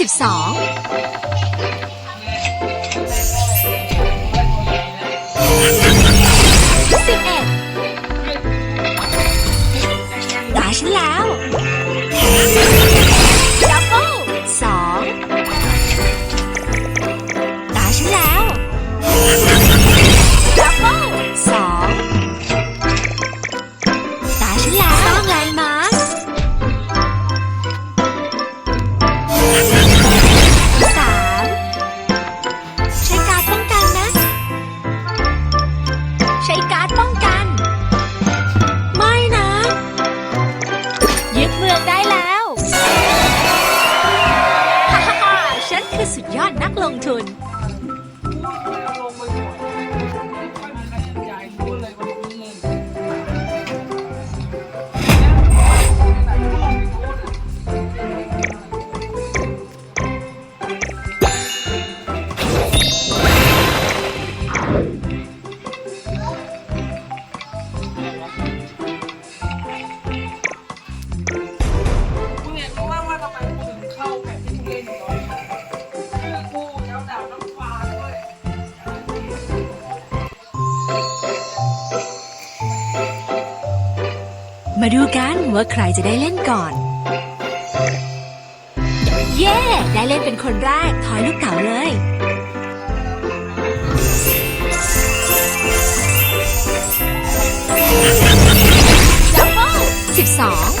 12 11 ได้ฉันแล้ว มาดูกันว่าใครจะได้เล่นก่อน เย้ ได้เล่นเป็นคนแรกทอยลูกเต๋าเลย ดัสิบสอง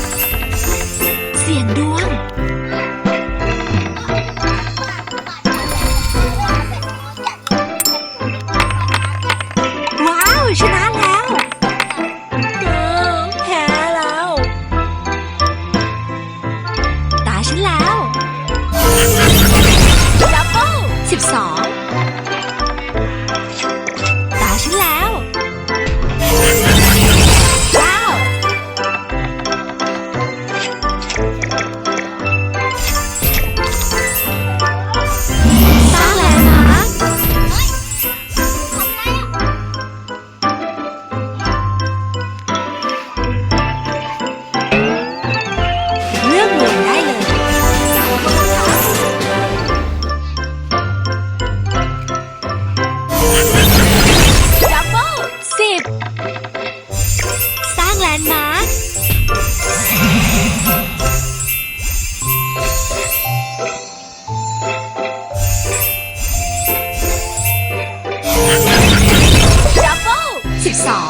Sò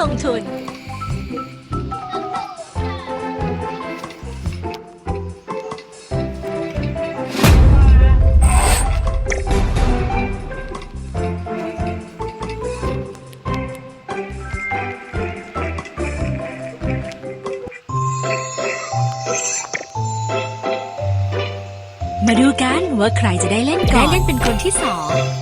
ลงทุน มาดูกันว่าใครจะได้เล่นก่อน และเล่นเป็นคนที่สอง